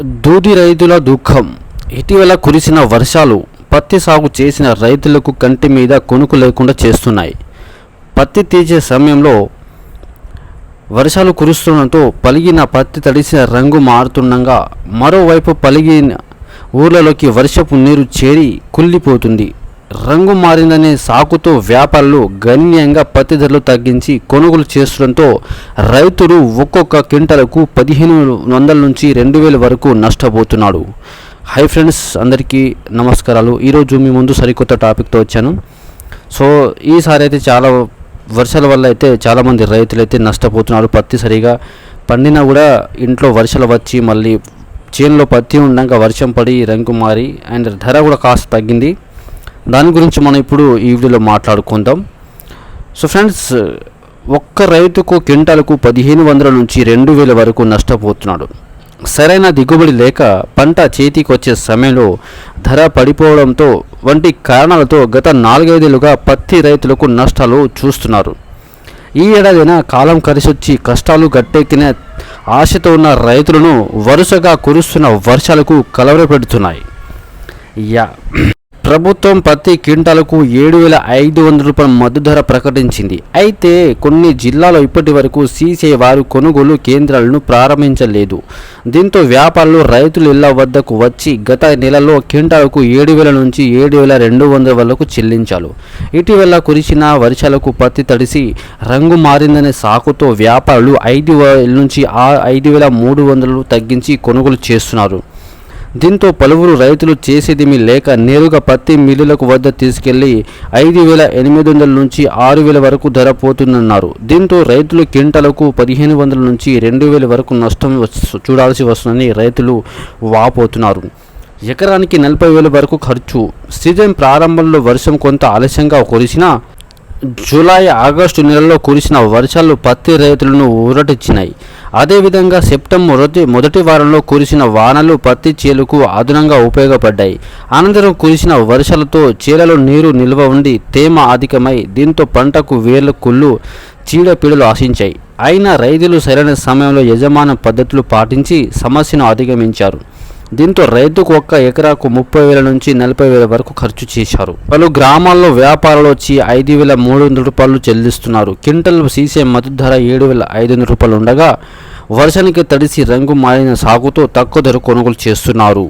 దూది రైతుల దుఃఖం. ఇటీవల కురిసిన వర్షాలు పత్తి సాగు చేసిన రైతులకు కంటి మీద కొనుకు లేకుండా చేస్తున్నాయి. పత్తి తీసే సమయంలో వర్షాలు కురుస్తుండటంతో పలిగిన పత్తి తడిసిన రంగు మారుతుండగా మరోవైపు పలిగిన ఊర్లలోకి వర్షపు నీరు చేరి కుళ్ళిపోతుంది. రంగు మారిందనే సాకుతో వ్యాపారులు గణనీయంగా పత్తి ధరలు తగ్గించి కొనుగోలు చేస్తుండటంతో రైతులు ఒక్కొక్క క్వింటలకు పదిహేను వందల నుంచి రెండు వేల వరకు నష్టపోతున్నాడు. హై ఫ్రెండ్స్ అందరికీ నమస్కారాలు. ఈరోజు మీ ముందు సరికొత్త టాపిక్తో వచ్చాను. సో ఈసారి అయితే చాలా వర్షాల వల్ల అయితే చాలామంది రైతులు అయితే నష్టపోతున్నారు పత్తి సరిగా. పండినా కూడా ఇంట్లో వర్షాలు వచ్చి మళ్ళీ చేనులో పత్తి ఉండగా వర్షం పడి రంగు మారి అండ్ ధర కూడా కాస్త తగ్గింది. దాని గురించి మనం ఇప్పుడు ఈ వీడియోలో మాట్లాడుకుందాం. సో ఫ్రెండ్స్ ఒక్క రైతుకు క్వింటాలకు పదిహేను వందల నుంచి రెండు వేల వరకు నష్టపోతున్నాడు. సరైన దిగుబడి లేక పంట చేతికి వచ్చే సమయంలో ధర పడిపోవడంతో వంటి కారణాలతో గత నాలుగైదేళ్ళుగా పత్తి రైతులకు నష్టాలు చూస్తున్నారు. ఈ ఏడాదైనా కాలం కలిసొచ్చి కష్టాలు గట్టెక్కిన ఆశతో ఉన్న రైతులను వరుసగా కురుస్తున్న వర్షాలకు కలవరపెడుతున్నాయి. యా. ప్రభుత్వం పత్తి క్వింటాలకు ఏడు వేల ఐదు వందల రూపాయల మద్దతు ధర ప్రకటించింది. అయితే కొన్ని జిల్లాలో ఇప్పటి వరకు సీసే వారు కొనుగోలు కేంద్రాలను ప్రారంభించలేదు. దీంతో వ్యాపారులు రైతుల ఇళ్ళ వద్దకు వచ్చి గత నెలలో క్వింటాలకు ఏడు వేల నుంచి ఏడు వేల రెండు వందల వరకు చెల్లించారు. ఇటీవల కురిసిన వర్షాలకు పత్తి తడిసి రంగు మారిందనే సాకుతో వ్యాపారులు ఐదు వేల నుంచి ఆ ఐదు వేల మూడు వందలు తగ్గించి కొనుగోలు చేస్తున్నారు. దీంతో పలువురు రైతులు చేసేదేమీ లేక నేరుగా పత్తి మిల్లులకు వద్ద తీసుకెళ్ళి ఐదు వేల ఎనిమిది వందల నుంచి ఆరు వేల వరకు ధర పోతుందన్నారు. దీంతో రైతులు క్వింటలకు పదిహేను వందల నుంచి రెండు వేల వరకు నష్టం వస్తు- చూడాల్సి వస్తుందని రైతులు వాపోతున్నారు. ఎకరానికి నలభై వేల వరకు ఖర్చు. సీజన్ ప్రారంభంలో వర్షం కొంత ఆలస్యంగా కురిసినా జూలై ఆగస్టు నెలలో కురిసిన వర్షాలు పత్తి రైతులను ఊరటిచ్చినాయి అదేవిధంగా సెప్టెంబర్ మొదటి మొదటి వారంలో కురిసిన వానలు పత్తి చేలుకు అదనంగా ఉపయోగపడ్డాయి. అనంతరం కురిసిన వర్షాలతో చేలలో నీరు నిల్వ ఉండి తేమ అధికమై దీంతో పంటకు వేర్ల కుళ్ళు చీడపీడలు ఆశించాయి. అయినా రైతులు సరైన సమయంలో యజమాన పద్ధతులు పాటించి సమస్యను అధిగమించారు. దీంతో రైతుకు ఒక్క ఎకరాకు ముప్పై వేల నుంచి నలభై వేల వరకు ఖర్చు చేశారు. పలు గ్రామాల్లో వ్యాపారాలు వచ్చి ఐదు వేల మూడు వందల రూపాయలు చెల్లిస్తున్నారు. క్వింటల్ సీసే మద్దతు ధర ఏడు వేల ఐదు వందల రూపాయలు ఉండగా వర్షానికి తడిసి రంగు మారిన సాగుతో తక్కువ ధర కొనుగోలు చేస్తున్నారు.